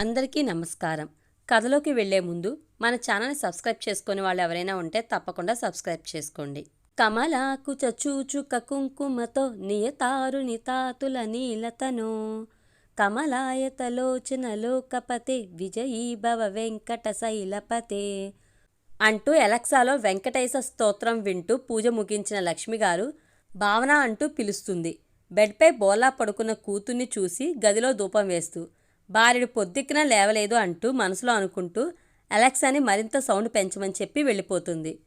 అందరికీ నమస్కారం. కథలోకి వెళ్ళే ముందు మన ఛానల్ని సబ్స్క్రైబ్ చేసుకునే వాళ్ళు ఎవరైనా ఉంటే తప్పకుండా సబ్స్క్రైబ్ చేసుకోండి. కమలాకు చచూచుక కుంకుమతో నియతారు నితాతుల నీలతను. కమలాయతలోచన లోకపతి విజయీ భవ వెంకట శైలపతే. అంటూ ఎలక్సాలో వెంకటేశ స్తోత్రం వింటూ పూజ ముగించిన లక్ష్మి గారు భావన అంటూ పిలుస్తుంది. బెడ్పై బోలా పడుకున్న కూతుర్ని చూసి గదిలో ధూపం వేస్తూ భార్యడు పొద్దుకినా లేవలేదు అంటూ మనసులో అనుకుంటూ అలెక్సాని మరింత సౌండ్ పెంచమని చెప్పి వెళ్ళిపోతుంది.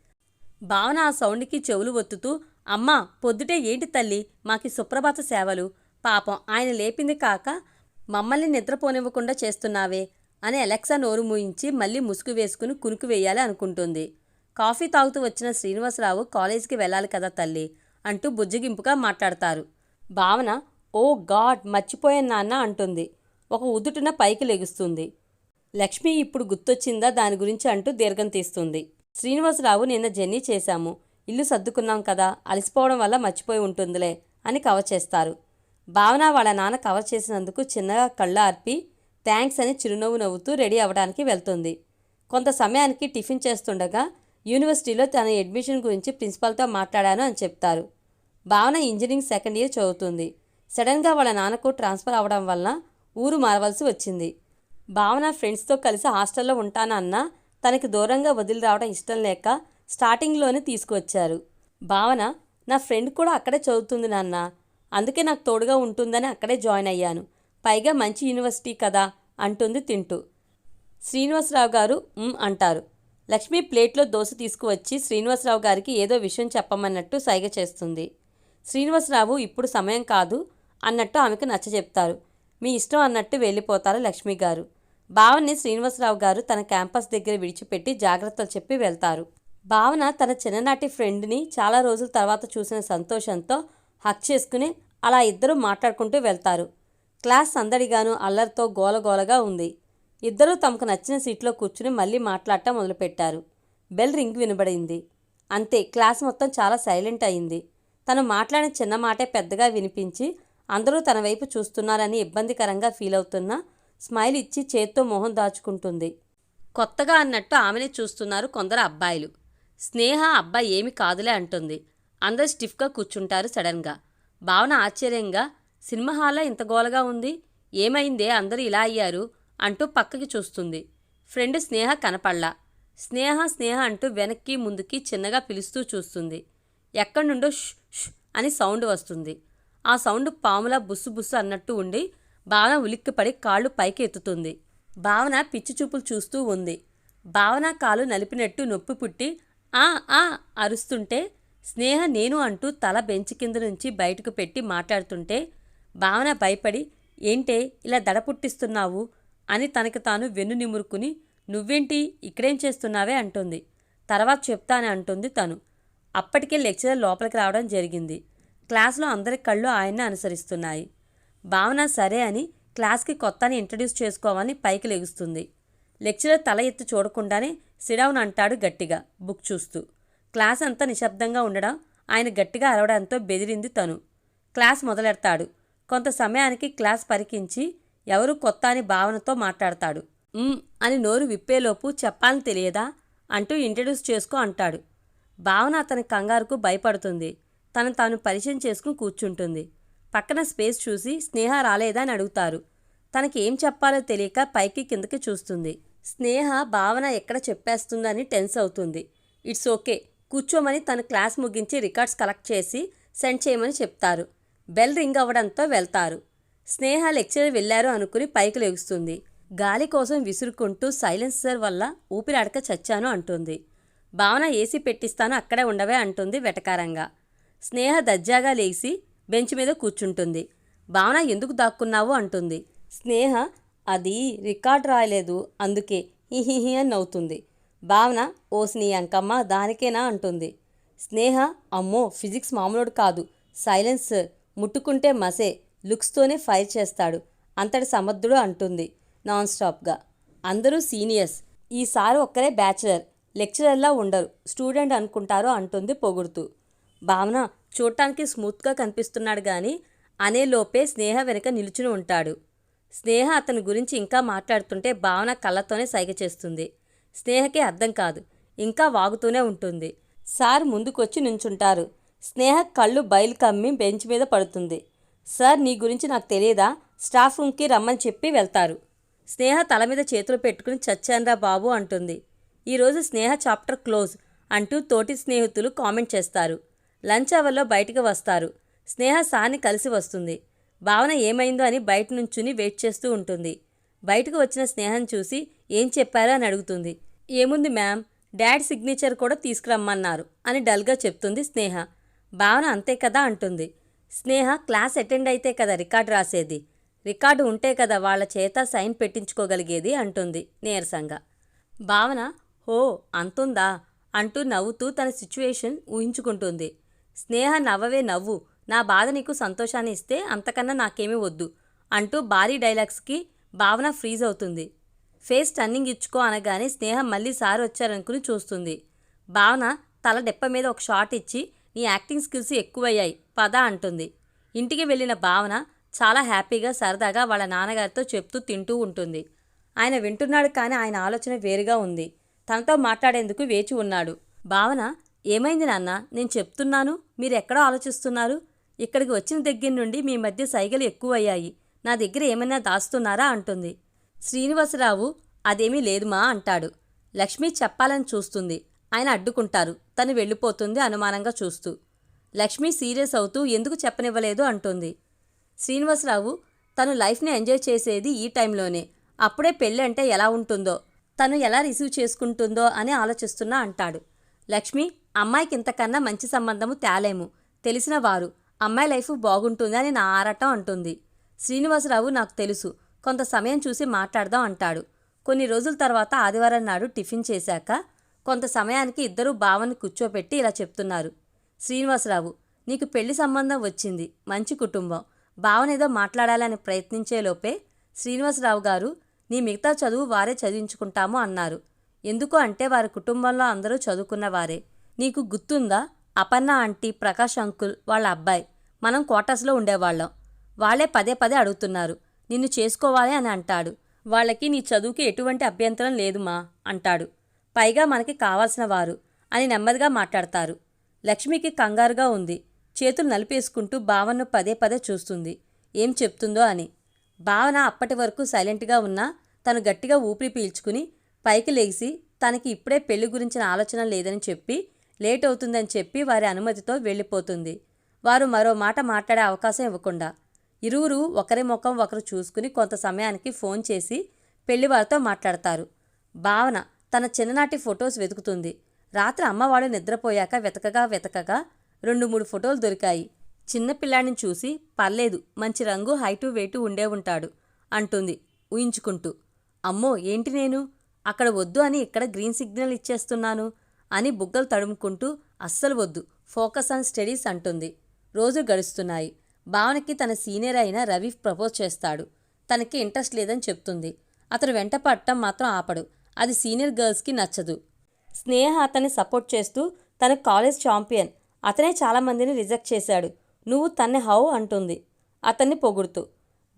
భావన ఆ సౌండ్కి చెవులు ఒత్తుతూ అమ్మా పొద్దుటే ఏంటి తల్లి? మాకి సుప్రభాత సేవలు. పాపం ఆయన లేపింది కాక మమ్మల్ని నిద్రపోనివ్వకుండా చేస్తున్నావే అని అలెక్సా నోరు మూయించి మళ్ళీ ముసుగు వేసుకుని కునుకు వేయాలి అనుకుంటుంది. కాఫీ తాగుతూ వచ్చిన శ్రీనివాసరావు కాలేజీకి వెళ్ళాలి కదా తల్లి అంటూ బుజ్జగింపుగా మాట్లాడతారు. భావన ఓ గాడ్ మర్చిపోయాను నాన్న అంటుంది. ఒక ఉదుటున పైకి లెగుస్తుంది. లక్ష్మి ఇప్పుడు గుర్తొచ్చిందా? దాని గురించి అంటూ దీర్ఘం తీస్తుంది. శ్రీనివాసరావు నిన్న జర్నీ చేశాము. ఇల్లు సర్దుకున్నాం కదా అలసిపోవడం వల్ల మర్చిపోయి ఉంటుందిలే అని కవర్ చేస్తారు. భావన వాళ్ళ నాన్న కవర్ చేసినందుకు చిన్నగా కళ్ళు ఆర్పి థ్యాంక్స్ అని చిరునవ్వు నవ్వుతూ రెడీ అవ్వడానికి వెళ్తుంది. కొంత సమయానికి టిఫిన్ చేస్తుండగా యూనివర్సిటీలో తన అడ్మిషన్ గురించి ప్రిన్సిపాల్తో మాట్లాడాను అని చెప్తారు. భావన ఇంజనీరింగ్ సెకండ్ ఇయర్ చదువుతుంది. సడన్గా వాళ్ళ నాన్నకు ట్రాన్స్ఫర్ అవ్వడం వలన ఊరు మారవలసి వచ్చింది. భావన ఫ్రెండ్స్తో కలిసి హాస్టల్లో ఉంటానన్న తనకి దూరంగా వదిలి రావడం ఇష్టం లేక స్టార్టింగ్లోనే తీసుకువచ్చారు. భావన నా ఫ్రెండ్ కూడా అక్కడే చదువుతుంది నాన్న. అందుకే నాకు తోడుగా ఉంటుందని అక్కడే జాయిన్ అయ్యాను. పైగా మంచి యూనివర్సిటీ కదా అంటుంది తింటూ. శ్రీనివాసరావు గారు అంటారు. లక్ష్మి ప్లేట్లో దోశ తీసుకువచ్చి శ్రీనివాసరావు గారికి ఏదో విషయం చెప్పమన్నట్టు సైగ చేస్తుంది. శ్రీనివాసరావు ఇప్పుడు సమయం కాదు అన్నట్టు ఆమెకు నచ్చ చెప్తారు మీ ఇష్టం అన్నట్టు వెళ్ళిపోతారు లక్ష్మి గారు. భావన్ని శ్రీనివాసరావు గారు తన క్యాంపస్ దగ్గర విడిచిపెట్టి జాగ్రత్తలు చెప్పి వెళ్తారు. భావన తన చిన్ననాటి ఫ్రెండ్ని చాలా రోజుల తర్వాత చూసిన సంతోషంతో హక్ చేసుకుని అలా ఇద్దరూ మాట్లాడుకుంటూ వెళ్తారు. క్లాస్ సందడిగాను అల్లరితో గోలగోలగా ఉంది. ఇద్దరూ తమకు నచ్చిన సీట్లో కూర్చుని మళ్ళీ మాట్లాడటం మొదలుపెట్టారు. బెల్ రింగ్ వినబడింది. అంతే క్లాస్ మొత్తం చాలా సైలెంట్ అయింది. తను మాట్లాడిన చిన్న మాటే పెద్దగా వినిపించి అందరూ తన వైపు చూస్తున్నారని ఇబ్బందికరంగా ఫీల్ అవుతున్నా స్మైల్ ఇచ్చి చేత్తో మొహం దాచుకుంటుంది. కొత్తగా అన్నట్టు ఆమెనే చూస్తున్నారు కొందరు అబ్బాయిలు. స్నేహ అబ్బాయి ఏమి కాదులే అంటుంది. అందరూ స్టిఫ్గా కూర్చుంటారు సడన్గా. భావన ఆశ్చర్యంగా సినిమా హాల్లో ఇంత గోలగా ఉంది ఏమైందే అందరూ ఇలా అయ్యారు అంటూ పక్కకి చూస్తుంది. ఫ్రెండ్ స్నేహ కనపడలా. స్నేహ స్నేహ అంటూ వెనక్కి ముందుకి చిన్నగా పిలుస్తూ చూస్తుంది. ఎక్కడి నుండో ష్ అని సౌండ్ వస్తుంది. ఆ సౌండ్ పాములా బుస్సు బుస్సు అన్నట్టు ఉండి భావన ఉలిక్కిపడి కాళ్ళు పైకి ఎత్తుతుంది భావన పిచ్చి చూపులు చూస్తూ ఉంది. భావన కాలు నలిపినట్టు నొప్పి పుట్టి ఆ ఆ అరుస్తుంటే స్నేహ నేను అంటూ తల బెంచి కింద నుంచి బయటకు పెట్టి మాట్లాడుతుంటే భావన భయపడి ఏంటే ఇలా దడ పుట్టిస్తున్నావు? అని తనకు తాను వెన్ను నిమురుకుని నువ్వేంటి ఇక్కడేం చేస్తున్నావే? అంటుంది. తర్వాత చెప్తానే అంటుంది తను. అప్పటికే లెక్చరర్ లోపలికి రావడం జరిగింది. క్లాస్లో అందరి కళ్ళు ఆయన్ని అనుసరిస్తున్నాయి. భావన సరే అని క్లాస్కి కొత్తని ఇంట్రడ్యూస్ చేసుకోవాలని పైకి లెగుస్తుంది. లెక్చరర్ తల ఎత్తి చూడకుండానే సిడౌన్ అంటాడు గట్టిగా బుక్ చూస్తూ. క్లాస్ అంతా నిశ్శబ్దంగా ఉండడం ఆయన గట్టిగా అరవడంతో బెదిరింది తను. క్లాస్ మొదలెడతాడు. కొంత సమయానికి క్లాస్ పరికించి ఎవరు కొత్త అని భావనతో మాట్లాడతాడు. అని నోరు విప్పేలోపు చెప్పాలని తెలియదా అంటూ ఇంట్రడ్యూస్ చేసుకో అంటాడు. భావన అతని కంగారుకు భయపడుతుంది. తను తాను పరిచయం చేసుకుని కూర్చుంటుంది. పక్కన స్పేస్ చూసి స్నేహ రాలేదా? అని అడుగుతారు. తనకి ఏం చెప్పాలో తెలియక పైకి కిందకి చూస్తుంది. స్నేహ భావన ఎక్కడ చెప్పేస్తుందని టెన్స్ అవుతుంది. It's okay. కూర్చోమని తన క్లాస్ ముగించి రికార్డ్స్ కలెక్ట్ చేసి సెండ్ చేయమని చెప్తారు. బెల్ రింగ్ అవ్వడంతో వెళ్తారు. స్నేహ లెక్చరర్ వెళ్ళారు అనుకుని పైకి లెగుస్తుంది. గాలి కోసం విసురుకుంటూ సైలెన్సర్ వల్ల ఊపిరాడక చచ్చాను అంటుంది. భావన ఏసీ పెట్టిస్తాను అక్కడే ఉండవే అంటుంది వెటకారంగా. స్నేహ దజ్జాగా లేచి బెంచ్ మీద కూర్చుంటుంది. భావన ఎందుకు దాక్కున్నావు? అంటుంది. స్నేహ అది రికార్డ్ రాయలేదు అందుకే హిహిహి అని నవ్వుతుంది. భావన ఓ నీ అంకమ్మ దానికేనా? అంటుంది. స్నేహ అమ్మో ఫిజిక్స్ మామూలుడు కాదు. సైలెన్స్ ముట్టుకుంటే మసే లుక్స్తోనే ఫైర్ చేస్తాడు. అంతటి సమర్థుడు అంటుంది నాన్ స్టాప్గా. అందరూ సీనియర్స్. ఈసారి ఒక్కరే బ్యాచిలర్. లెక్చరర్లా ఉండరు. స్టూడెంట్ అనుకుంటారు అంటుంది పొగుడుతూ. భావన చూడటానికి స్మూత్గా కనిపిస్తున్నాడు కానీ అనే లోపే స్నేహ వెనుక నిలుచుని ఉంటాడు. స్నేహ అతని గురించి ఇంకా మాట్లాడుతుంటే భావన కళ్ళతోనే సైగ చేస్తుంది. స్నేహకే అర్థం కాదు ఇంకా వాగుతూనే ఉంటుంది. సార్ ముందుకొచ్చి నుంచుంటారు. స్నేహ కళ్ళు బయలు కమ్మి బెంచ్ మీద పడుతుంది. సార్ నీ గురించి నాకు తెలియదా? స్టాఫ్ రూమ్కి రమ్మని చెప్పి వెళ్తారు. స్నేహ తల మీద చేతులు పెట్టుకుని చచ్చాన్రా బాబు అంటుంది. ఈరోజు స్నేహ చాప్టర్ క్లోజ్ అంటూ తోటి స్నేహితులు కామెంట్ చేస్తారు. లంచ్ అవర్లో బయటికి వస్తారు. స్నేహ సాని కలిసి వస్తుంది. భావన ఏమైందో అని బయట నుంచుని వెయిట్ చేస్తూ ఉంటుంది. బయటకు వచ్చిన స్నేహం చూసి ఏం చెప్పారో అని అడుగుతుంది. ఏముంది మ్యామ్? డాడ్ సిగ్నేచర్ కూడా తీసుకురమ్మన్నారు అని డల్గా చెప్తుంది స్నేహ. భావన అంతే కదా అంటుంది. స్నేహ క్లాస్ అటెండ్ అయితే కదా రికార్డు రాసేది. రికార్డు ఉంటే కదా వాళ్ళ చేత సైన్ పెట్టించుకోగలిగేది అంటుంది నీరసంగా. భావన హో అంతుందా? అంటూ నవ్వుతూ తన సిచ్యువేషన్ ఊహించుకుంటుంది. స్నేహ నవ్వవే నవ్వు. నా బాధ నీకు సంతోషాన్ని ఇస్తే అంతకన్నా నాకేమీ వద్దు అంటూ భారీ డైలాగ్స్కి భావన ఫ్రీజ్ అవుతుంది. ఫేస్ టర్నింగ్ ఇచ్చుకో అనగానే స్నేహ మళ్ళీ సార్ వచ్చారనుకుని చూస్తుంది. భావన తల డెప్ప మీద ఒక షాట్ ఇచ్చి నీ యాక్టింగ్ స్కిల్స్ ఎక్కువయ్యాయి పద అంటుంది. ఇంటికి వెళ్ళిన భావన చాలా హ్యాపీగా సరదాగా వాళ్ళ నాన్నగారితో చెప్తూ తింటూ ఉంటుంది. ఆయన వింటున్నాడు కానీ ఆయన ఆలోచన వేరుగా ఉంది. తనతో మాట్లాడేందుకు వేచి ఉన్నాడు. భావన ఏమైంది నాన్న? నేను చెప్తున్నాను. మీరు ఎక్కడో ఆలోచిస్తున్నారు. ఇక్కడికి వచ్చిన దగ్గర నుండి మీ మధ్య సైగలు ఎక్కువయ్యాయి. నా దగ్గర ఏమైనా దాస్తున్నారా? అంటుంది. శ్రీనివాసరావు అదేమీ లేదుమా అంటాడు. లక్ష్మి చెప్పాలని చూస్తుంది. ఆయన అడ్డుకుంటారు. తను వెళ్ళిపోతుంది అనుమానంగా చూస్తూ. లక్ష్మి సీరియస్ అవుతూ ఎందుకు చెప్పనివ్వలేదు? అంటుంది. శ్రీనివాసరావు తను లైఫ్ని ఎంజాయ్ చేసేది ఈ టైంలోనే. అప్పుడే పెళ్ళి అంటే ఎలా ఉంటుందో తను ఎలా రిసీవ్ చేసుకుంటుందో అని ఆలోచిస్తున్నా అంటాడు. లక్ష్మి అమ్మాయికి ఇంతకన్నా మంచి సంబంధము తేలేము. తెలిసిన వారు అమ్మాయి లైఫ్ బాగుంటుంది అని నా ఆరాటం అంటుంది. శ్రీనివాసరావు నాకు తెలుసు కొంత సమయం చూసి మాట్లాడదాం అంటాడు. కొన్ని రోజుల తర్వాత ఆదివారం నాడు టిఫిన్ చేశాక కొంత సమయానికి ఇద్దరూ బావని కూర్చోపెట్టి ఇలా చెప్తున్నారు. శ్రీనివాసరావు నీకు పెళ్ళి సంబంధం వచ్చింది మంచి కుటుంబం. బావనేదో మాట్లాడాలని ప్రయత్నించేలోపే శ్రీనివాసరావు గారు నీ మిగతా చదువు వారే చదివించుకుంటాము అన్నారు. ఎందుకు అంటే వారి కుటుంబంలో అందరూ చదువుకున్నవారే. నీకు గుర్తుందా? అపర్ణ ఆంటీ ప్రకాష్ అంకుల్ వాళ్ళ అబ్బాయి. మనం క్వార్టర్స్లో ఉండేవాళ్ళం. వాళ్ళే పదే పదే అడుగుతున్నారు. నిన్ను చేసుకోవాలి అని అంటాడు. వాళ్ళకి నీ చదువుకి ఎటువంటి అభ్యంతరం లేదుమా? అంటాడు. పైగా మనకి కావాల్సిన వారు అని నెమ్మదిగా మాట్లాడతారు. లక్ష్మికి కంగారుగా ఉంది. చేతులు నలిపేసుకుంటూ భావనను పదే పదే చూస్తుంది. ఏం చెప్తుందో అని. భావన అప్పటి వరకు సైలెంట్గా ఉన్నా తను గట్టిగా ఊపిరి పీల్చుకుని పైకి లేచి తనకి ఇప్పుడే పెళ్ళి గురించిన ఆలోచన లేదని చెప్పి లేట్ అవుతుందని చెప్పి వారి అనుమతితో వెళ్ళిపోతుంది. వారు మరో మాట మాట్లాడే అవకాశం ఇవ్వకుండా ఇరువురు ఒకరి ముఖం ఒకరు చూసుకుని కొంత సమయానికి ఫోన్ చేసి పెళ్ళివారితో మాట్లాడతారు. భావన తన చిన్ననాటి ఫొటోస్ వెతుకుతుంది. రాత్రి అమ్మవాడు నిద్రపోయాక వెతకగా వెతకగా రెండు మూడు ఫోటోలు దొరికాయి. చిన్న పిల్లాడిని చూసి పర్లేదు మంచి రంగు హైటు వెయిటు ఉండే ఉంటాడు అంటుంది ఊహించుకుంటూ. అమ్మో ఏంటి నేను? అక్కడ వద్దు అని ఇక్కడ గ్రీన్ సిగ్నల్ ఇచ్చేస్తున్నాను. అని బుగ్గలు తడుముకుంటూ అస్సలు వద్దు. ఫోకస్ ఆన్ స్టడీస్ అంటుంది. రోజు గడుస్తున్నాయి. భావనకి తన సీనియర్ అయిన రవి ప్రపోజ్ చేస్తాడు. తనకి ఇంట్రెస్ట్ లేదని చెప్తుంది. అతను వెంట పట్టడం మాత్రం ఆపడు. అది సీనియర్ గర్ల్స్కి నచ్చదు. స్నేహ అతన్ని సపోర్ట్ చేస్తూ తన కాలేజ్ ఛాంపియన్. అతనే చాలామందిని రిజెక్ట్ చేశాడు. నువ్వు తన్ని హౌ అంటుంది. అతన్ని పొగుడుతూ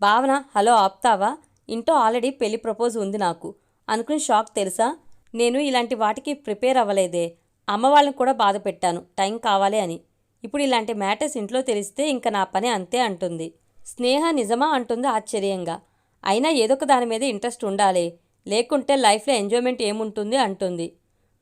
భావన హలో ఆప్తావా? ఇంటో ఆల్రెడీ పెళ్ళి ప్రపోజ్ ఉంది నాకు అనుకుని షాక్ తెలుసా? నేను ఇలాంటి వాటికి ప్రిపేర్ అవ్వలేదే. అమ్మ వాళ్ళని కూడా బాధ పెట్టాను. టైం కావాలి అని. ఇప్పుడు ఇలాంటి మ్యాటర్స్ ఇంట్లో తెలిస్తే ఇంక నా పని అంతే అంటుంది. స్నేహ నిజమా అంటుంది ఆశ్చర్యంగా. అయినా ఏదొక దాని మీద ఇంట్రెస్ట్ ఉండాలి. లేకుంటే లైఫ్లో ఎంజాయ్మెంట్ ఏముంటుంది అంటుంది.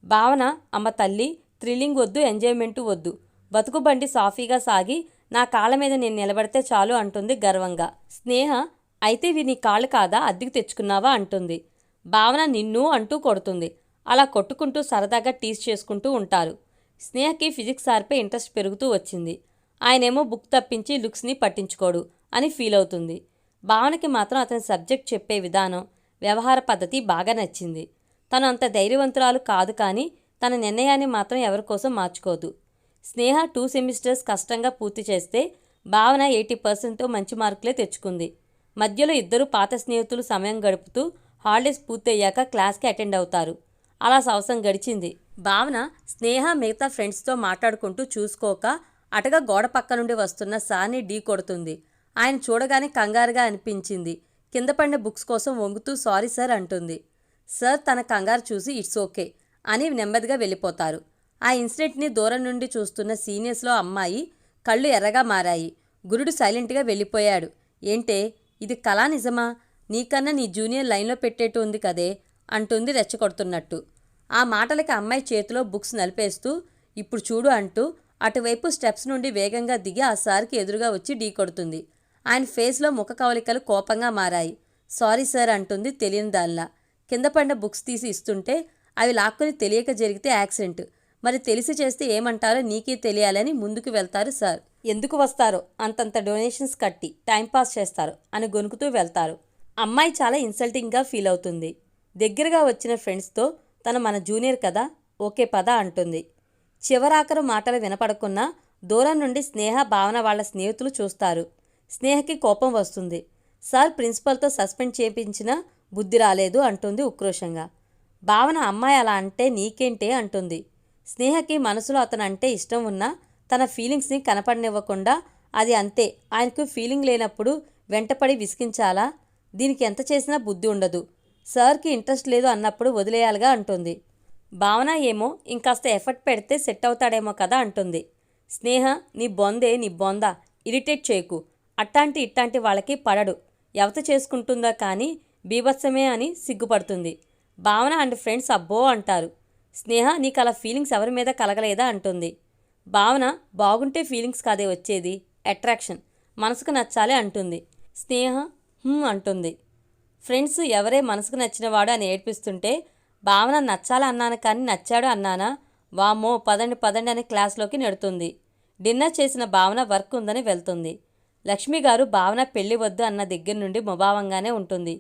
భావన అమ్మ తల్లి థ్రిల్లింగ్ వద్దు ఎంజాయ్మెంట్ వద్దు. బతుకు బండి సాఫీగా సాగి నా కాళ్ళ మీద నేను నిలబడితే చాలు అంటుంది గర్వంగా. స్నేహ అయితే ఇవి నీ కాళ్ళు కాదా? అద్దెకు తెచ్చుకున్నావా? అంటుంది. భావన నిన్ను అంటూ కొడుతుంది. అలా కొట్టుకుంటూ సరదాగా టీస్ చేసుకుంటూ ఉంటారు. స్నేహకి ఫిజిక్స్ సార్పై ఇంట్రెస్ట్ పెరుగుతూ వచ్చింది. ఆయనేమో బుక్ తప్పించి లుక్స్ని పట్టించుకోడు అని ఫీల్ అవుతుంది. భావనకి మాత్రం అతని సబ్జెక్ట్ చెప్పే విధానం వ్యవహార పద్ధతి బాగా నచ్చింది. తను అంత ధైర్యవంతురాలు కాదు కానీ తన నిర్ణయాన్ని మాత్రం ఎవరి కోసం మార్చుకోదు. స్నేహ టూ సెమిస్టర్స్ కష్టంగా పూర్తి చేస్తే భావన ఎయిటీ పర్సెంట్ మంచి మార్కులే తెచ్చుకుంది. మధ్యలో ఇద్దరు పాత స్నేహితులు సమయం గడుపుతూ హాలిడేస్ పూర్తయ్యాక క్లాస్కి అటెండ్ అవుతారు. అలా సంవత్సరం గడిచింది. భావన స్నేహ మిగతా ఫ్రెండ్స్తో మాట్లాడుకుంటూ చూసుకోక అటగా గోడ పక్క నుండి వస్తున్న సార్ని ఢీ కొడుతుంది. ఆయన చూడగానే కంగారుగా అనిపించింది. కింద పడిన బుక్స్ కోసం వంగుతూ సారీ సార్ అంటుంది. సార్ తన కంగారు చూసి ఇట్స్ ఓకే అని నెమ్మదిగా వెళ్ళిపోతారు. ఆ ఇన్సిడెంట్ని దూరం నుండి చూస్తున్న సీనియర్స్లో అమ్మాయి కళ్ళు ఎర్రగా మారాయి. గురుడు సైలెంట్గా వెళ్ళిపోయాడు. ఏంటే? ఇది కళా నిజమా? నీకన్నా నీ జూనియర్ లైన్లో పెట్టేట్టు ఉంది కదే? అంటుంది రెచ్చగొడుతున్నట్టు. ఆ మాటలకి అమ్మాయి చేతిలో బుక్స్ నలిపేస్తూ ఇప్పుడు చూడు అంటూ అటువైపు స్టెప్స్ నుండి వేగంగా దిగి ఆ సార్కి ఎదురుగా వచ్చి ఢీకొడుతుంది ఆయన ఫేస్లో ముఖ కవలికలు కోపంగా మారాయి. సారీ సార్ అంటుంది తెలియని దానిలా. కింద పడిన బుక్స్ తీసి ఇస్తుంటే అవి లాక్కుని తెలియక జరిగితే యాక్సిడెంట్. మరి తెలిసి చేస్తే ఏమంటారో నీకే తెలియాలని ముందుకు వెళ్తారు సార్. ఎందుకు వస్తారో? అంతంత డొనేషన్స్ కట్టి టైంపాస్ చేస్తారు అని గొనుకుతూ వెళ్తారు. అమ్మాయి చాలా ఇన్సల్టింగ్గా ఫీల్ అవుతుంది. దగ్గరగా వచ్చిన ఫ్రెండ్స్తో తన మన జూనియర్ కదా? ఓకే పద అంటుంది. చివరాఖరు మాటలు వినపడకున్నా దూరం నుండి స్నేహ భావన వాళ్ళ స్నేహితులు చూస్తారు. స్నేహకి కోపం వస్తుంది. సార్ ప్రిన్సిపల్తో సస్పెండ్ చేయించినా బుద్ధి రాలేదు అంటుంది ఉక్రోషంగా. భావన అమ్మాయి అలా అంటే నీకేంటే అంటుంది. స్నేహకి మనసులో అతను అంటే ఇష్టం ఉన్నా తన ఫీలింగ్స్ని కనపడనివ్వకుండా అది అంతే. ఆయనకు ఫీలింగ్ లేనప్పుడు వెంటపడి విసిగించాలా? దీనికి ఎంత చేసినా బుద్ధి ఉండదు. సార్కి ఇంట్రెస్ట్ లేదు అన్నప్పుడు వదిలేయాలిగా అంటుంది. భావన ఏమో ఇంకాస్త ఎఫర్ట్ పెడితే సెట్ అవుతాడేమో కదా అంటుంది. స్నేహ నీ బొందే నీ బొంద ఇరిటేట్ చేయకు. అట్టాంటి ఇట్టాంటి వాళ్ళకి పడడు. ఎవత చేసుకుంటుందా కానీ బీభత్సమే అని సిగ్గుపడుతుంది. భావన అండ్ ఫ్రెండ్స్ అబ్బో అంటారు. స్నేహ నీకు అలా ఫీలింగ్స్ ఎవరి మీద కలగలేదా అంటుంది. భావన బాగుంటే ఫీలింగ్స్ కాదే వచ్చేది అట్రాక్షన్. మనసుకు నచ్చాలి అంటుంది. స్నేహ అంటుంది. ఫ్రెండ్స్ ఎవరే మనసుకు నచ్చినవాడు అని ఏడ్పిస్తుంటే భావన నచ్చాలి అన్నాను కానీ నచ్చాడు అన్నానా? వామ్మో పదండి పదండి అని క్లాస్లోకి నెడుతుంది. డిన్నర్ చేసిన భావన వర్క్ ఉందని వెళ్తుంది. లక్ష్మి గారు భావన పెళ్ళి వద్దు అన్న దగ్గర నుండి ముభావంగానే ఉంటుంది.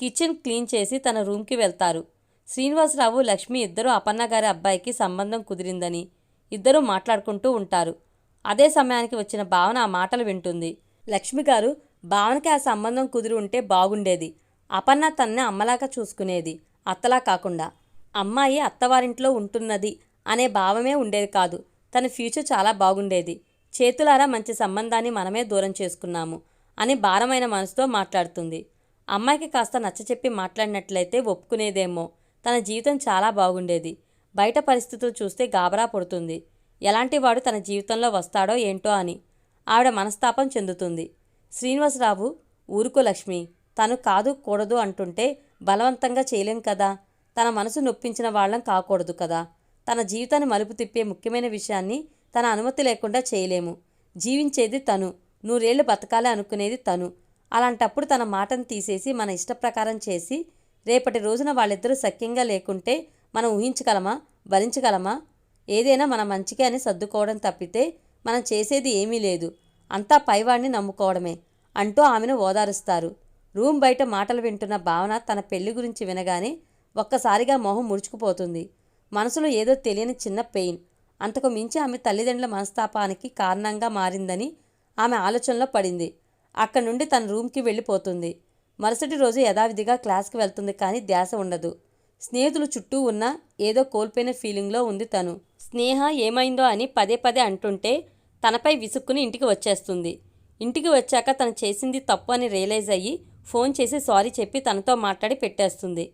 కిచెన్ క్లీన్ చేసి తన రూమ్కి వెళ్తారు. శ్రీనివాసరావు లక్ష్మి ఇద్దరు అపన్న గారి అబ్బాయికి సంబంధం కుదిరిందని ఇద్దరూ మాట్లాడుకుంటూ ఉంటారు. అదే సమయానికి వచ్చిన భావన ఆ మాటలు వింటుంది. లక్ష్మి గారు భావనకి ఆ సంబంధం కుదిరి ఉంటే బాగుండేది. అపన్న తన్నే అమ్మలాగా చూసుకునేది. అత్తలా కాకుండా అమ్మాయి అత్తవారింట్లో ఉంటున్నది అనే భావమే ఉండేది కాదు. తన ఫ్యూచర్ చాలా బాగుండేది. చేతులారా మంచి సంబంధాన్ని మనమే దూరం చేసుకున్నాము అని భారమైన మనసుతో మాట్లాడుతుంది. అమ్మాయికి కాస్త నచ్చచెప్పి మాట్లాడినట్లయితే ఒప్పుకునేదేమో. తన జీవితం చాలా బాగుండేది. బయట పరిస్థితులు చూస్తే గాబరా పడుతుంది. ఎలాంటి వాడు తన జీవితంలో వస్తాడో ఏంటో అని ఆవిడ మనస్తాపం చెందుతుంది. శ్రీనివాసరావు ఊరుకో లక్ష్మి. తను కాదు కూడదు అంటుంటే బలవంతంగా చేయలేం కదా. తన మనసు నొప్పించిన వాళ్ళం కాకూడదు కదా. తన జీవితాన్ని మలుపు తిప్పే ముఖ్యమైన విషయాన్ని తన అనుమతి లేకుండా చేయలేము. జీవించేది తను. నూరేళ్ళు బతకాలి అనుకునేది తను. అలాంటప్పుడు తన మాటను తీసేసి మన ఇష్టప్రకారం చేసి రేపటి రోజున వాళ్ళిద్దరూ సఖ్యంగా లేకుంటే మనం ఊహించగలమా? భరించగలమా? ఏదైనా మన మంచిగా అని సర్దుకోవడం తప్పితే మనం చేసేది ఏమీ లేదు. అంతా పైవాడిని నమ్ముకోవడమే అంటూ ఆమెను ఓదారుస్తారు. రూమ్ బయట మాటలు వింటున్న భావన తన పెళ్ళి గురించి వినగానే ఒక్కసారిగా మొహం ముడుచుకుపోతుంది. మనసులో ఏదో తెలియని చిన్న పెయిన్. అంతకు మించి ఆమె తల్లిదండ్రుల మనస్తాపానికి కారణంగా మారిందని ఆమె ఆలోచనలో పడింది. అక్కడి నుండి తన రూమ్కి వెళ్ళిపోతుంది. మరుసటి రోజు యథావిధిగా క్లాస్కి వెళ్తుంది కానీ ధ్యాస ఉండదు. స్నేహితులు చుట్టూ ఉన్న ఏదో కోల్పోయిన ఫీలింగ్లో ఉంది తను. స్నేహ ఏమైందో అని పదే పదే అంటుంటే తనపై విసుక్కుని ఇంటికి వచ్చేస్తుంది. ఇంటికి వచ్చాక తను చేసింది తప్పు అని రియలైజ్ అయ్యి ఫోన్ చేసి సారీ చెప్పి తనతో మాట్లాడి పెట్టేస్తుంది.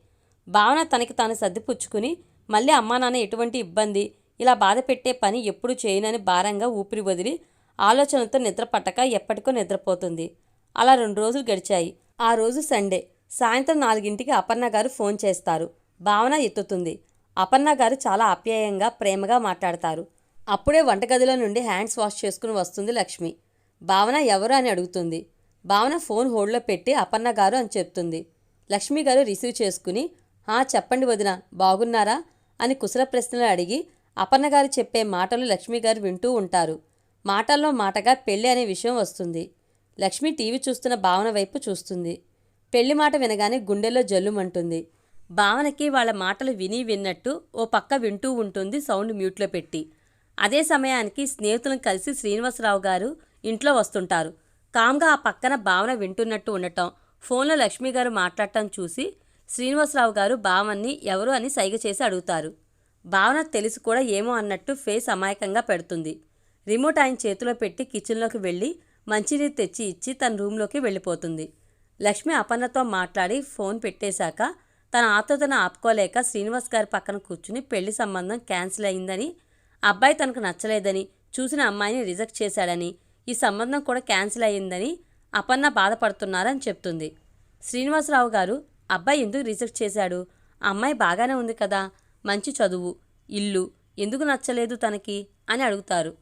భావన తనకి తాను సర్దిపుచ్చుకుని మళ్ళీ అమ్మా నాన్న ఎటువంటి ఇబ్బంది? ఇలా బాధ పెట్టే పని ఎప్పుడు చేయనని భారంగా ఊపిరి వదిలి ఆలోచనలతో నిద్ర పట్టక ఎప్పటికో నిద్రపోతుంది. అలా రెండు రోజులు గడిచాయి. ఆ రోజు సండే. సాయంత్రం నాలుగింటికి అపర్ణ గారు ఫోన్ చేస్తారు. భావన ఎత్తుతుంది. అపర్ణ గారు చాలా ఆప్యాయంగా ప్రేమగా మాట్లాడతారు. అప్పుడే వంటగదిలో నుండి హ్యాండ్స్ వాష్ చేసుకుని వస్తుంది లక్ష్మి. భావన ఎవరు అని అడుగుతుంది. భావన ఫోన్ హోల్డ్లో పెట్టి అపర్ణ గారు అని చెప్తుంది. లక్ష్మి గారు రిసీవ్ చేసుకుని "ఆ, చెప్పండి వదిన బాగున్నారా? అని కుశల ప్రశ్నలు అడిగి అపర్ణ గారు చెప్పే మాటలు లక్ష్మి గారు వింటూ ఉంటారు. మాటల్లో మాటగా పెళ్ళి అనే విషయం వస్తుంది. లక్ష్మి టీవీ చూస్తున్న భావన వైపు చూస్తుంది. పెళ్ళి మాట వినగానే గుండెల్లో జల్లుమంటుంది భావనకి వాళ్ళ మాటలు విని విన్నట్టు ఓ పక్క వింటూ ఉంటుంది సౌండ్ మ్యూట్లో పెట్టి. అదే సమయానికి స్నేహితులను కలిసి శ్రీనివాసరావు గారు ఇంట్లో వస్తుంటారు. కామ్గా ఆ పక్కన భావన వింటున్నట్టు ఉండటం ఫోన్లో లక్ష్మి గారు మాట్లాడటం చూసి శ్రీనివాసరావు గారు భావన్ని ఎవరు అని సైగ చేసి అడుగుతారు. భావన తెలిసి కూడా ఏమో అన్నట్టు ఫేస్ అమాయకంగా పెడుతుంది. రిమోట్ ఆయన చేతిలో పెట్టి కిచెన్లోకి వెళ్ళి మంచినీరు తెచ్చి ఇచ్చి తన రూమ్లోకి వెళ్ళిపోతుంది. లక్ష్మి అపన్నతో మాట్లాడి ఫోన్ పెట్టేశాక తన ఆతృతను ఆపుకోలేక శ్రీనివాస్ గారి పక్కన కూర్చుని పెళ్ళి సంబంధం క్యాన్సిల్ అయిందని అబ్బాయి తనకు నచ్చలేదని చూసిన అమ్మాయిని రిజెక్ట్ చేశాడని ఈ సంబంధం కూడా క్యాన్సిల్ అయ్యిందని అపర్ణ బాధపడుతున్నారని చెప్తుంది. శ్రీనివాసరావు గారు అబ్బాయి ఎందుకు రిజెక్ట్ చేశాడు? ఆ అమ్మాయి బాగానే ఉంది కదా మంచి చదువు ఇల్లు ఎందుకు నచ్చలేదు తనకి? అని అడుగుతారు.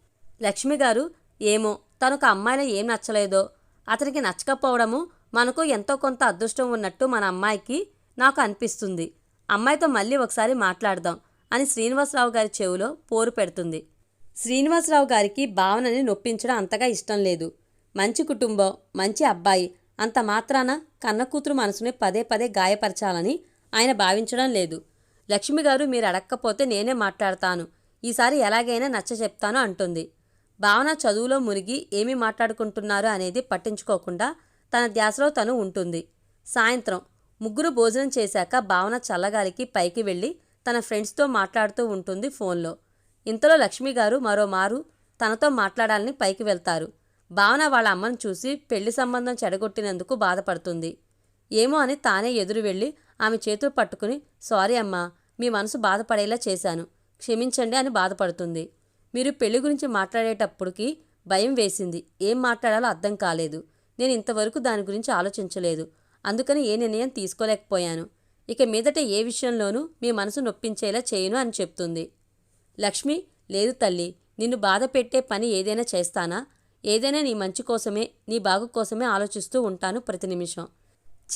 లక్ష్మి గారు ఏమో తనకు అమ్మాయిలో ఏం నచ్చలేదో అతనికి నచ్చకపోవడము మనకు ఎంతో కొంత అదృష్టం ఉన్నట్టు మన అమ్మాయికి నాకు అనిపిస్తుంది. అమ్మాయితో మళ్ళీ ఒకసారి మాట్లాడదాం అని శ్రీనివాసరావు గారి చెవిలో పోరు పెడుతుంది. శ్రీనివాసరావు గారికి భావనని నొప్పించడం అంతగా ఇష్టం లేదు. మంచి కుటుంబం మంచి అబ్బాయి అంత మాత్రాన కన్న కూతురు మనసుని పదే పదే గాయపరచాలని ఆయన భావించడం లేదు. లక్ష్మి గారు మీరు అడక్కపోతే నేనే మాట్లాడతాను. ఈసారి ఎలాగైనా నచ్చ చెప్తాను అంటుంది. భావన చదువులో మునిగి ఏమి మాట్లాడుకుంటున్నారు అనేది పట్టించుకోకుండా తన ధ్యాసలో తను ఉంటుంది. సాయంత్రం ముగ్గురు భోజనం చేశాక భావన చల్లగాలికి పైకి వెళ్ళి తన ఫ్రెండ్స్తో మాట్లాడుతూ ఉంటుంది ఫోన్లో. ఇంతలో లక్ష్మి గారు మరోమారు తనతో మాట్లాడాలని పైకి వెళ్తారు. భావన వాళ్ళ అమ్మను చూసి పెళ్ళి సంబంధం చెడగొట్టినందుకు బాధపడుతుంది. ఏమో అని తానే ఎదురు వెళ్ళి ఆమె చేతులు పట్టుకుని సారీ అమ్మా మీ మనసు బాధపడేలా చేశాను. క్షమించండి అని బాధపడుతుంది. మీరు పెళ్ళి గురించి మాట్లాడేటప్పటికి భయం వేసింది. ఏం మాట్లాడాలో అర్థం కాలేదు. నేను ఇంతవరకు దాని గురించి ఆలోచించలేదు. అందుకని ఏ నిర్ణయం తీసుకోలేకపోయాను. ఇక మీదట ఏ విషయంలోనూ మీ మనసు నొప్పించేలా చేయను అని చెప్తుంది. లక్ష్మి లేదు తల్లి నిన్ను బాధ పెట్టే పని ఏదైనా చేస్తానా? ఏదైనా నీ మంచి కోసమే నీ బాగు కోసమే ఆలోచిస్తూ ఉంటాను ప్రతి నిమిషం.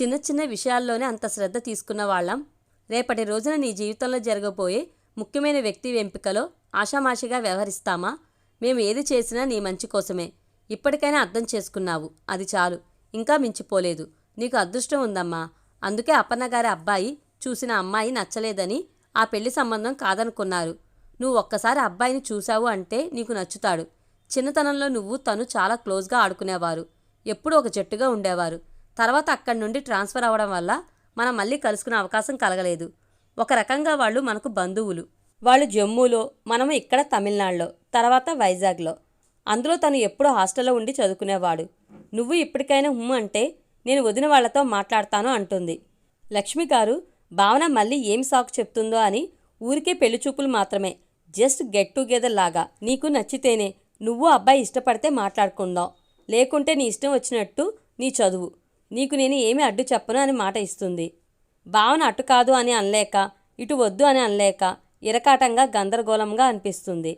చిన్న చిన్న విషయాల్లోనే అంత శ్రద్ధ తీసుకున్న వాళ్ళం. రేపటి రోజున నీ జీవితంలో జరగబోయే ముఖ్యమైన వ్యక్తి ఎంపికలో ఆషామాషిగా వ్యవహరిస్తామా? మేము ఏది చేసినా నీ మంచి కోసమే. ఇప్పటికైనా అర్థం చేసుకున్నావు. అది చాలు. ఇంకా మించిపోలేదు. నీకు అదృష్టం ఉందమ్మా. అందుకే అప్పన్న గారి అబ్బాయి చూసిన అమ్మాయి నచ్చలేదని ఆ పెళ్ళి సంబంధం కాదనుకున్నారు. నువ్వు ఒక్కసారి అబ్బాయిని చూశావు అంటే నీకు నచ్చుతాడు. చిన్నతనంలో నువ్వు తను చాలా క్లోజ్గా ఆడుకునేవారు. ఎప్పుడూ ఒక జట్టుగా ఉండేవారు. తర్వాత అక్కడి నుండి ట్రాన్స్ఫర్ అవ్వడం వల్ల మనం మళ్ళీ కలుసుకునే అవకాశం కలగలేదు. ఒక రకంగా వాళ్ళు మనకు బంధువులు. వాళ్ళు జమ్మూలో మనము ఇక్కడ తమిళనాడులో తర్వాత వైజాగ్లో. అందులో తను ఎప్పుడూ హాస్టల్లో ఉండి చదువుకునేవాడు. నువ్వు ఇప్పటికైనా హుమ్ అంటే నేను వదిన వాళ్ళతో మాట్లాడతాను అంటుంది. లక్ష్మి గారు భావన మళ్ళీ ఏం సాకు చెప్తుందో అని ఊరికే పెళ్ళి చూపులు మాత్రమే. జస్ట్ గెట్ టుగెదర్ లాగా నీకు నచ్చితేనే నువ్వు అబ్బాయి ఇష్టపడితే మాట్లాడుకుందాం. లేకుంటే నీ ఇష్టం వచ్చినట్టు నీ చదువు. నీకు నేను ఏమీ అడ్డు చెప్పను అని మాట ఇస్తుంది. భావన అటు కాదు అని అనలేక ఇటు వద్దు అని అనలేక ఇరకాటంగా గందరగోళంగా అనిపిస్తుంది.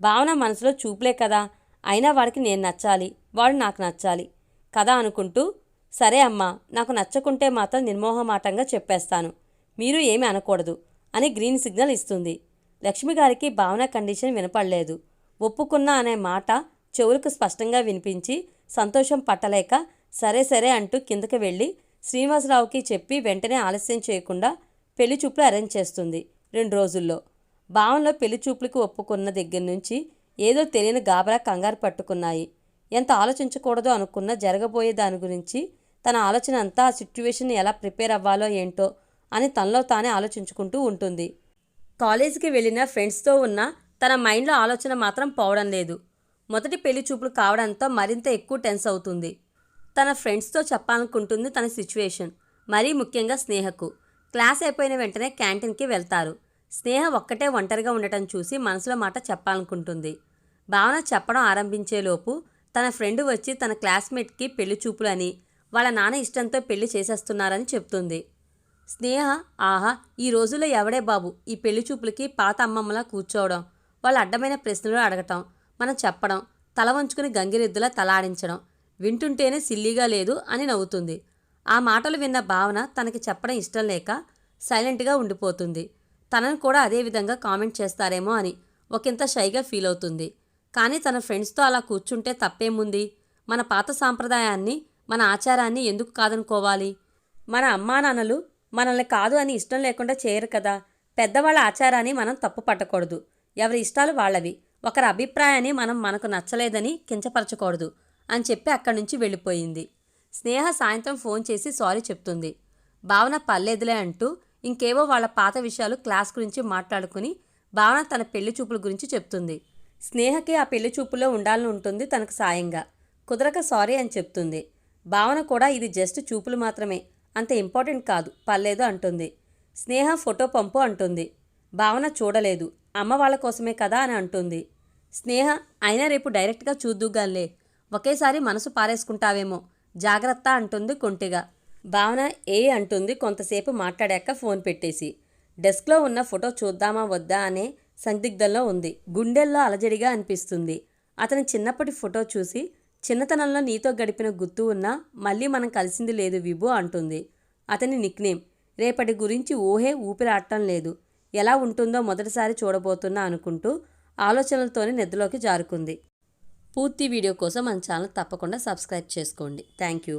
భావన మనసులో చూపులే కదా అయినా వాడికి నేను నచ్చాలి వాడు నాకు నచ్చాలి కదా అనుకుంటూ సరే అమ్మా నాకు నచ్చకుంటే మాత్రం నిర్మోహమాటంగా చెప్పేస్తాను. మీరు ఏమి అనకూడదు అని గ్రీన్ సిగ్నల్ ఇస్తుంది. లక్ష్మి గారికి భావన కండిషన్ వినపడలేదు. ఒప్పుకున్నా అనే మాట చెవులకు స్పష్టంగా వినిపించి సంతోషం పట్టలేక సరే సరే అంటూ కిందకి వెళ్ళి శ్రీనివాసరావుకి చెప్పి వెంటనే ఆలస్యం చేయకుండా పెళ్ళి చూపులు అరేంజ్ చేస్తుంది రెండు రోజుల్లో. భావనలో పెళ్ళి చూపులకు ఒప్పుకున్న దగ్గర నుంచి ఏదో తెలియని గాబరా కంగారు పట్టుకున్నాయి. ఎంత ఆలోచించకూడదో అనుకున్న జరగబోయే దాని గురించి తన ఆలోచన అంతా ఆ సిట్యువేషన్ ఎలా ప్రిపేర్ అవ్వాలో ఏంటో అని తనలో తానే ఆలోచించుకుంటూ ఉంటుంది. కాలేజీకి వెళ్ళిన ఫ్రెండ్స్తో ఉన్న తన మైండ్లో ఆలోచన మాత్రం పోవడం లేదు. మొదటి పెళ్ళి చూపులు కావడంతో మరింత ఎక్కువ టెన్స్ అవుతుంది. తన ఫ్రెండ్స్తో చెప్పాలనుకుంటుంది తన సిచ్యువేషన్. మరీ ముఖ్యంగా స్నేహకు. క్లాస్ అయిపోయిన వెంటనే క్యాంటీన్కి వెళ్తారు. స్నేహ ఒక్కటే ఒంటరిగా ఉండటం చూసి మనసులో మాట చెప్పాలనుకుంటుంది. భావన చెప్పడం ఆరంభించేలోపు తన ఫ్రెండ్ వచ్చి తన క్లాస్మేట్కి పెళ్ళి చూపులని వాళ్ళ నాన్న ఇష్టంతో పెళ్ళి చేసేస్తున్నారని చెప్తుంది. స్నేహ ఆహా ఈ రోజుల్లో ఎవడే బాబు? ఈ పెళ్ళి చూపులకి పాత అమ్మమ్మలా కూర్చోవడం వాళ్ళు అడ్డమైన ప్రశ్నలు అడగటం మనం చెప్పడం తల వంచుకుని గంగిరెద్దులా తలాడించడం వింటుంటేనే సిల్లీగా లేదు అని నవ్వుతుంది. ఆ మాటలు విన్న భావన తనకి చెప్పడం ఇష్టం లేక సైలెంట్గా ఉండిపోతుంది. తనను కూడా అదే విధంగా కామెంట్ చేస్తారేమో అని ఒకంత షైగా ఫీల్ అవుతుంది. కానీ తన ఫ్రెండ్స్తో అలా కూర్చుంటే తప్పేముంది? మన పాత సాంప్రదాయాన్ని మన ఆచారాన్ని ఎందుకు కాదనుకోవాలి? మన అమ్మా నాన్నలు మనల్ని కాదు అని ఇష్టం లేకుండా చేయరు కదా. పెద్దవాళ్ళ ఆచారాన్ని మనం తప్పు పట్టకూడదు. ఎవరి ఇష్టాలు వాళ్ళవి. ఒకరి అభిప్రాయాన్ని మనం మనకు నచ్చలేదని కించపరచకూడదు అని చెప్పి అక్కడి నుంచి వెళ్ళిపోయింది. స్నేహ సాయంత్రం ఫోన్ చేసి సారీ చెప్తుంది. భావన పర్లేదులే అంటూ ఇంకేవో వాళ్ళ పాత విషయాలు క్లాస్ గురించి మాట్లాడుకుని భావన తన పెళ్ళి చూపుల గురించి చెప్తుంది. స్నేహకి ఆ పెళ్ళి చూపుల్లో ఉండాలని ఉంటుంది తనకు సాయంగా. కుదరక సారీ అని చెప్తుంది. భావన కూడా ఇది జస్ట్ చూపులు మాత్రమే. అంత ఇంపార్టెంట్ కాదు పర్లేదు అంటుంది. స్నేహ ఫోటో పంపు అంటుంది. భావన చూడలేదు. అమ్మ వాళ్ళ కోసమే కదా అని అంటుంది. స్నేహ అయినా రేపు డైరెక్ట్గా చూద్దుగాన్లే. ఒకేసారి మనసు పారేసుకుంటావేమో. జాగ్రత్త అంటుంది కొంటిగా. భావన ఏ అంటుంది కొంతసేపు మాట్లాడాక ఫోన్ పెట్టేసి. డెస్క్లో ఉన్న ఫోటో చూద్దామా వద్దా అనే సందిగ్ధంలో ఉంది. గుండెల్లో అలజడిగా అనిపిస్తుంది. అతని చిన్నప్పటి ఫోటో చూసి చిన్నతనంలో నీతో గడిపిన గుర్తు ఉన్నా మళ్ళీ మనం కలిసింది లేదు విభు అంటుంది. అతని నిక్నేమ్ రేపటి గురించి ఊహే ఊపిరాడటం లేదు. ఎలా ఉంటుందో మొదటిసారి చూడబోతున్నా అనుకుంటూ ఆలోచనలతోనే నిద్రలోకి జారుకుంది. పూర్తి వీడియో కోసం మన ఛానల్ తప్పకుండా సబ్స్క్రైబ్ చేసుకోండి. Thank you.